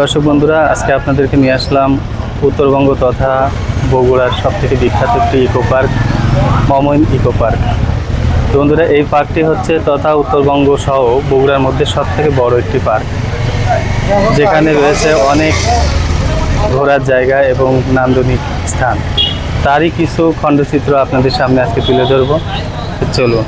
দর্শক বন্ধুরা, আজকে আপনাদেরকে নিয়ে আসলাম উত্তরবঙ্গ তথা বগুড়ার সব থেকে বিখ্যাত একটি ইকো পার্ক, মমইন ইকো পার্ক। তো বন্ধুরা, এই পার্কটি হচ্ছে তথা উত্তরবঙ্গ সহ বগুড়ার মধ্যে সব থেকে বড় একটি পার্ক, যেখানে রয়েছে অনেক ঘোরার জায়গা এবং নান্দনিক স্থান। তারই কিছু খণ্ডচিত্র আপনাদের সামনে আজকে তুলে ধরবো। চলুন।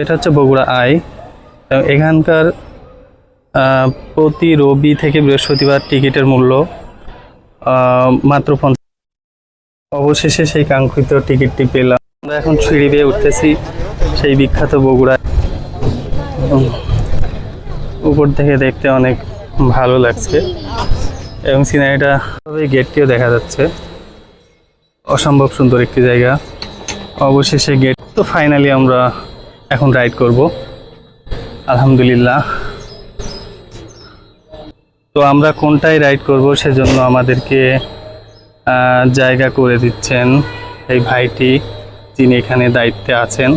এটা হচ্ছে বগুড়া আই। এবং এখানকার প্রতি রবি থেকে বৃহস্পতিবার টিকিটের মূল্য মাত্র পঞ্চাশ। অবশেষে সেই কাঙ্ক্ষিত টিকিটটি পেলাম। আমরা এখন সিঁড়ি বেয়ে উঠতেছি সেই বিখ্যাত বগুড়া। এবং উপর থেকে দেখতে অনেক ভালো লাগছে। এবং সিনারিটা তবে গেটটিও দেখা যাচ্ছে। অসম্ভব সুন্দর একটি জায়গা। অবশেষে গেট তো ফাইনালি আমরা এখন রাইড করব। আলহামদুলিল্লাহ। তো আমরা কোনটায় রাইড করব সেজন্য আমাদেরকে জায়গা করে দিচ্ছেন এই ভাইটি যিনি এখানে দায়িত্বে আছেন।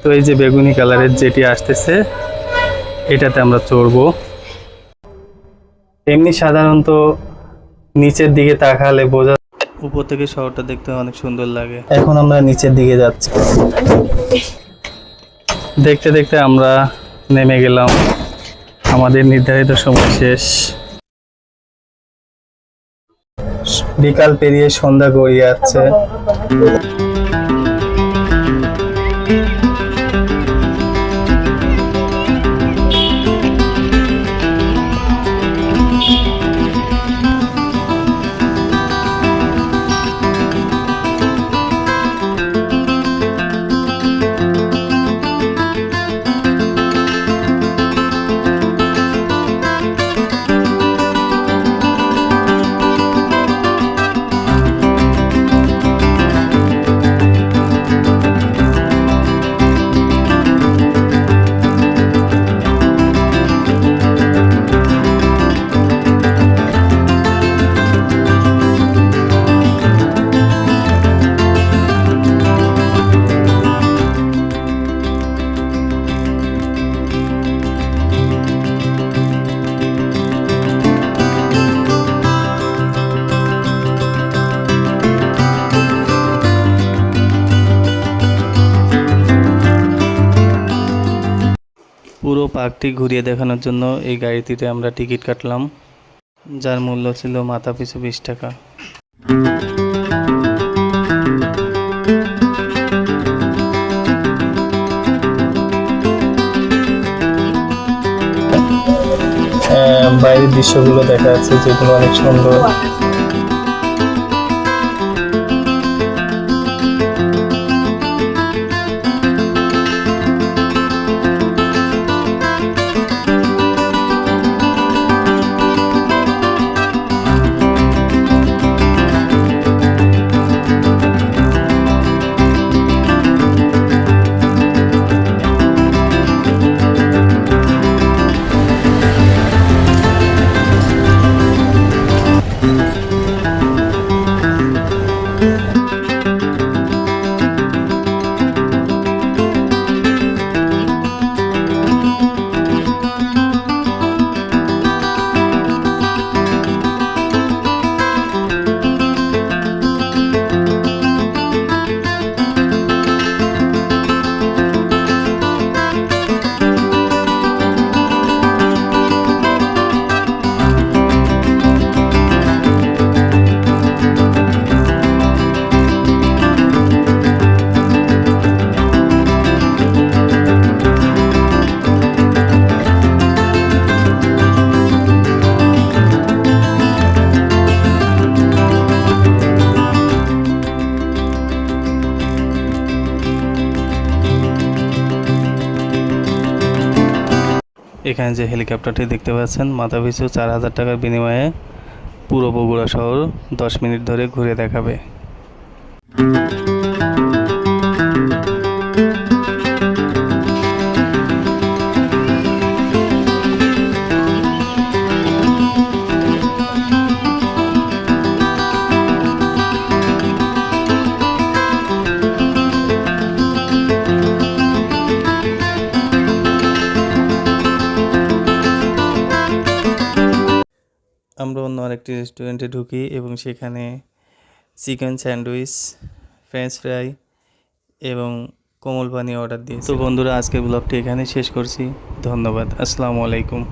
তো এই যে বেগুনি কালারের যেটি আসতেছে এটাতে আমরা চড়বো। এমনি সাধারণত নিচের দিকে তাকালে বোঝা উপর থেকে শহরটা দেখতে অনেক সুন্দর লাগে। এখন আমরা নিচের দিকে যাচ্ছি। দেখতে দেখতে আমরা নেমে গেলাম। আমাদের নির্ধারিত সময় শেষ। বিকাল পেরিয়ে সন্ধ্যা গড়িয়ে যাচ্ছে পার্কটি ঘুরিয়ে দেখানোর জন্য এই গাড়িটিতে আমরা টিকিট কাটলাম, যার মূল্য ছিল মাথা পিছু বিশ টাকা। বাইরের দৃশ্যগুলো দেখা যাচ্ছে যেগুলো অনেক সুন্দর। এখানে যে হেলিকপ্টারটি দেখতে পাচ্ছেন, মাথা পিছু চার হাজার টাকার বিনিময়ে পুরো বগুড়া শহর দশ মিনিট ধরে ঘুরে দেখাবে। আমরা অন্য আরেকটি রেস্টুরেন্টে ঢুকি এবং সেখানে চিকেন স্যান্ডউইচ ফ্রেঞ্চ ফ্রাই এবং কোমল পানি অর্ডার দিই তো বন্ধুরা, আজকের ব্লগটি এখানে শেষ করছি। ধন্যবাদ। আসসালামু আলাইকুম।